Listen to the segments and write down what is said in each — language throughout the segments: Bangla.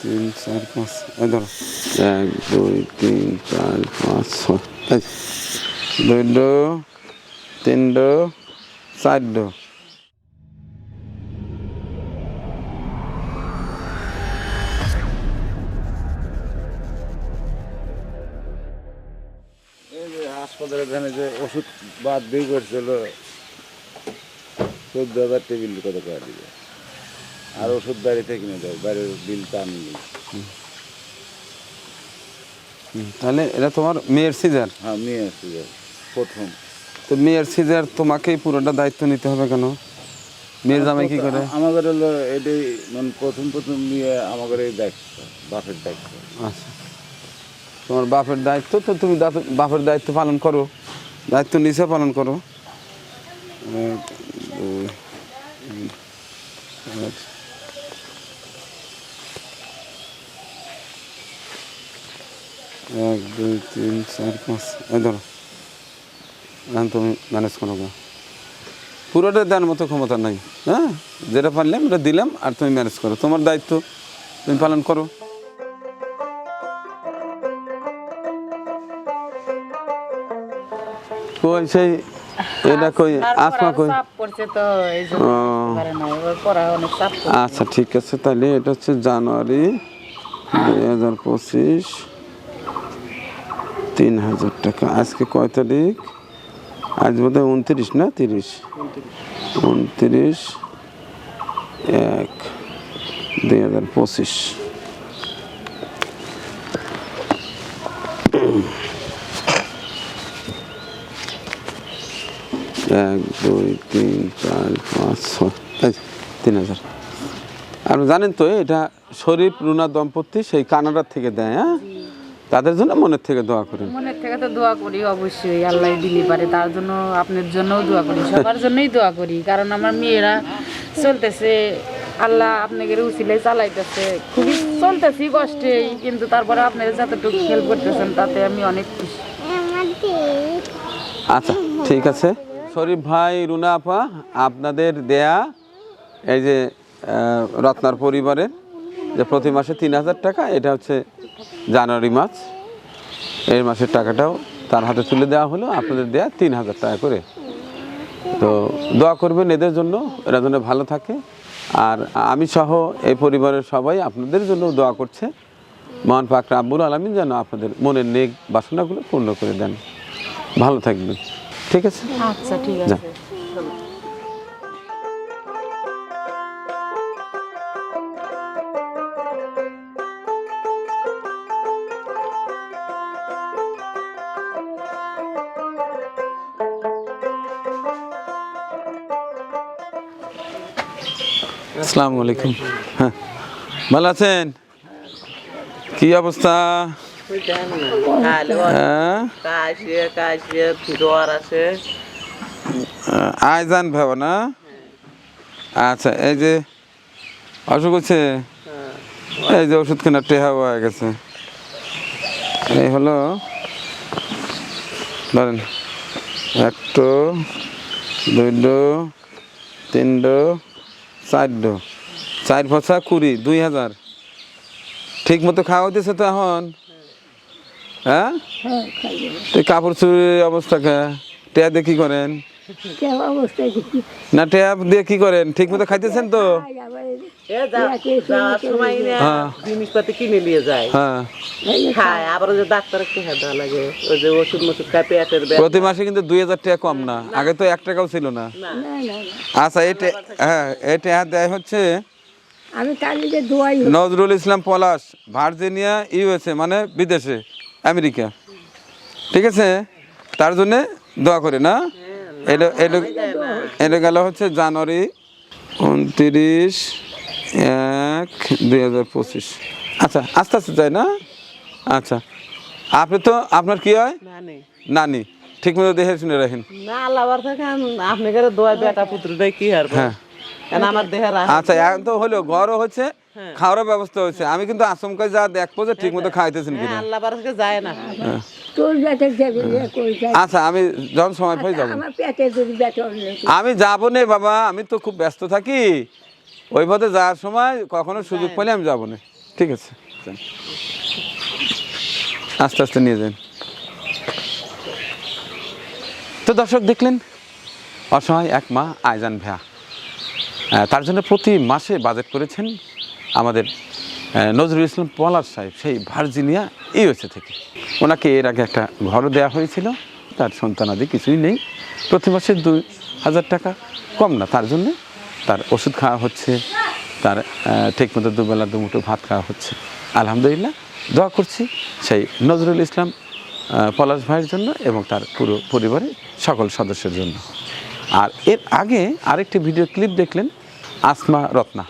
তিন চার পাঁচ ধরো এক দুই তিন চার পাঁচ ছয় দুই ডো তিন ডো চার ডো হাসপাতালে এখানে যে ওষুধ বাদ বিল করছিল, চোদ্দ হাজার টেবিল কত টাকা দিবে। আর ওষুধ বাড়িতে কিনে দেয় বাইরের বিল তা আমি। তাহলে এটা তোমার মেয়ের সিজার হ্যাঁ মেয়ের সিজার প্রথম। তো মেয়ের সিজার তোমাকেই পুরোটা দায়িত্ব নিতে হবে কেন? মেয়ের জামাই কি করে? আমাদের হলো এটাই মানে প্রথম প্রথম নিয়ে আমাদের এই দায়িত্ব বাপের দায়িত্ব। আচ্ছা। তোমার বাপের দায়িত্ব তো তুমি বাপের দায়িত্ব পালন করো। দায়িত্ব নিচে পালন করো এক, দুই, তিন, চার। এক দুই তিন চার পাঁচ এই ধরো। এখন তুমি ম্যানেজ করো গা। পুরোটা দেওয়ার মতো ক্ষমতা নাই হ্যাঁ? যেটা পারলাম ওটা দিলাম আর তুমি ম্যানেজ করো। তোমার দায়িত্ব তুমি পালন করো। কই সেই এটা কই? আসমা কই। আচ্ছা ঠিক আছে তাহলে এটা হচ্ছে জানুয়ারি দুই হাজার পঁচিশ। তিন হাজার টাকা। আজকে কয় তারিখ? আজ বোধ হয় উনত্রিশ না তিরিশ? উনত্রিশ, এক, দুই হাজার পঁচিশ। এক, দুই, তিন, চার, পাঁচ, ছয় তিন হাজার আর জানেন তো, এটা শরীফ রুনা দম্পতি, সেই কানাডার থেকে দেয় হ্যাঁ? তাদের জন্য মনের থেকে দোয়া করি। মনের থেকে তো দোয়া করি অবশ্যই আল্লাহ দিলে পারে তার জন্য আপনার জন্যও দোয়া করি সবার জন্যই দোয়া করি কারণ আমার মেয়েরা চলতেছে আল্লাহ আপনাকে উচিলে চালাইতেছে খুবই চলতেছি কষ্টেই কিন্তু তারপরে আপনারা যতটুকু হেল্প করতেছেন তাতে আমি অনেক খুশি। আচ্ছা ঠিক আছে। শরীফ ভাই রুনা আপা আপনাদের দেয়া এই যে রত্নার পরিবারের যে প্রতি মাসে তিন হাজার টাকা এটা হচ্ছে জানুয়ারি মাস। এই মাসের টাকাটাও তার হাতে তুলে দেওয়া হলো আপনাদের দেয়া তিন হাজার টাকা করে। তো দোয়া করবেন এদের জন্য এরা যেন ভালো থাকে। আর আমি সহ এই পরিবারের সবাই আপনাদের জন্য দোয়া করছে। মহান পাক রাব্বুল আলমিন যেন আপনাদের মনের নেক বাসনাগুলো পূর্ণ করে দেন। ভালো থাকবেন। ঠিক আছে? আচ্ছা ঠিক আছে। আসসালামু আলাইকুম। হ্যাঁ। ভালো আছেন? কি অবস্থা? হ্যাঁ। আয়জান ভাব না? আচ্ছা এই যে অসুখ হচ্ছে? এই যে ওষুধ কেনার টেহা হয়ে গেছে। এই হলো ধরেন একটো দুই ডো তিন ডো চার চার পয়সা কুড়ি দুই হাজার। ঠিক মতো খাওয়া দিছে তো এখন? হ্যাঁ? তো কাপড় চুরির অবস্থা কে? টেয়া দেখি করেন? না ট্যাপ দিয়ে কি করেন? ঠিক মতো খাইতেছেন তো? এ যা- যাওয়ার সময় না হ্যাঁ। জিনিসপাতি কিনে নিয়ে যায়। হ্যাঁ। আবার যে ডাক্তার লাগে। ওই যে ওষুধ মষুধ খায় পেটের প্রতি মাসে কিন্তু দুই হাজার টাকা কম না। আগে তো এক টাকাও ছিল না। আচ্ছা এই টে- হ্যাঁ এই টাকা দেয় হচ্ছে আমি তাহলে দোয়াই নজরুল ইসলাম পলাশ ভার্জিনিয়া ইউএসএ মানে বিদেশে আমেরিকা। ঠিক আছে? তার জন্য দোয়া করে না এটা গেল হচ্ছে জানুয়ারি উনত্রিশ এক দুই হাজার পঁচিশ। আচ্ছা আস্তে আস্তে যাই না? আচ্ছা। আপনি তো আপনার কি হয়? নানি। ঠিক মতো দেখে শুনে রাখেন। না দোয়া বেটা কি হারবো হ্যাঁ। আমার দেহের আচ্ছা এখন তো হলো ঘরও হচ্ছে খাওয়ার ব্যবস্থা হচ্ছে আমি কিন্তু আসমকে যা দেখব যে ঠিক মতো খাইতেছেন কিনা। আল্লাহ বার যায় না। যাবি যাবি? আচ্ছা আমি যখন সময় পাই যাব। ব্যথা হলে আমি যাব। নে বাবা আমি তো খুব ব্যস্ত থাকি। ওই পথে যাওয়ার সময় কখনো সুযোগ পেলে আমি যাব না। ঠিক আছে আস্তে আস্তে নিয়ে যান। তো দর্শক দেখলেন অসহায় এক মা আয়জান ভ্যা তার জন্য প্রতি মাসে বাজেট করেছেন আমাদের নজরুল ইসলাম পলার সাহেব, সেই ভার্জিনিয়া ইউএসএ থেকে। ওনাকে এর আগে একটা ঘরও দেওয়া হয়েছিল, তার সন্তানাদি কিছুই নেই। প্রতি মাসে দুই হাজার টাকা কম না, তার জন্য তার ওষুধ খাওয়া হচ্ছে, তার ঠিকমতো দুবেলা দুমুঠো ভাত খাওয়া হচ্ছে। আলহামদুলিল্লাহ, দোয়া করছি সেই নজরুল ইসলাম পলাশ ভাইয়ের জন্য এবং তার পুরো পরিবারের সকল সদস্যের জন্য। আর এর আগে আরেকটি ভিডিও ক্লিপ দেখলেন, আসমা রত্না।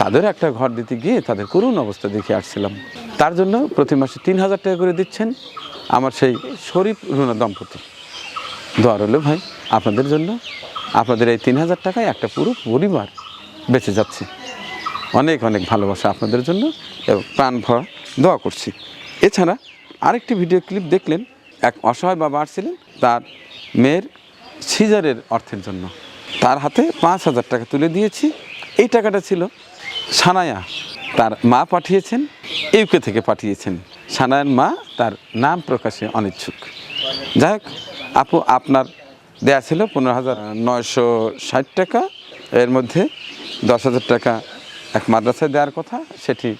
তাদের একটা ঘর দিতে গিয়ে তাদের করুণ অবস্থা দেখে আসছিলাম। তার জন্য প্রতি মাসে তিন হাজার টাকা করে দিচ্ছেন আমার সেই শরীফ রুনা দম্পতি। দোয়া রইল, ভাই, আপনাদের জন্য আপনাদের এই তিন হাজার টাকায় একটা পুরো পরিবার বেঁচে যাচ্ছে। অনেক অনেক ভালোবাসা আপনাদের জন্য এবং প্রাণ ভরা দোয়া করছি। এছাড়া আরেকটি ভিডিও ক্লিপ দেখলেন, এক অসহায় বাবা আসছিলেন তার মেয়ের সিজারের অর্থের জন্য। তার হাতে পাঁচ হাজার টাকা তুলে দিয়েছি এই টাকাটা ছিল সানায়া তার মা পাঠিয়েছেন, ইউকে থেকে পাঠিয়েছেন। সানায়ার মা তার নাম প্রকাশে অনিচ্ছুক। যাই হোক, আপু, আপনার দেয়া ছিল পনেরো হাজার নয়শো ষাট টাকা। এর মধ্যে দশ হাজার টাকা এক মাদ্রাসায় দেওয়ার কথা, সেটি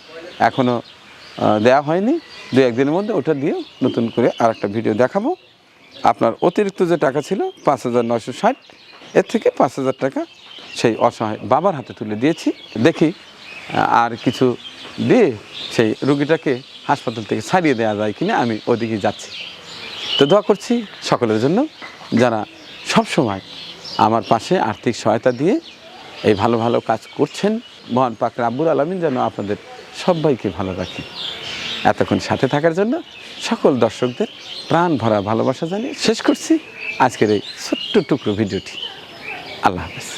এখনও দেওয়া হয়নি। দু একদিনের মধ্যে ওটা দিয়ে নতুন করে আর একটা ভিডিও দেখাবো। আপনার অতিরিক্ত যে টাকা ছিল পাঁচ হাজার নয়শো ষাট, এর থেকে পাঁচ হাজার টাকা সেই অসহায় বাবার হাতে তুলে দিয়েছি। দেখি আর কিছু দিয়ে সেই রুগীটাকে হাসপাতাল থেকে ছাড়িয়ে দেওয়া যায় কিনা, আমি ওদিকে যাচ্ছি। তো দোয়া করছি সকলের জন্য, যারা সব সময় আমার পাশে আর্থিক সহায়তা দিয়ে এই ভালো ভালো কাজ করছেন। মহান পাক রাব্বুল আলমিন যেন আপনাদের সবাইকে ভালো রাখে। এতক্ষণ সাথে থাকার জন্য সকল দর্শকদের প্রাণ ভরা ভালোবাসা জানিয়ে শেষ করছি আজকের এই ছোট্ট টুকরো ভিডিওটি। আল্লাহ হাফেজ।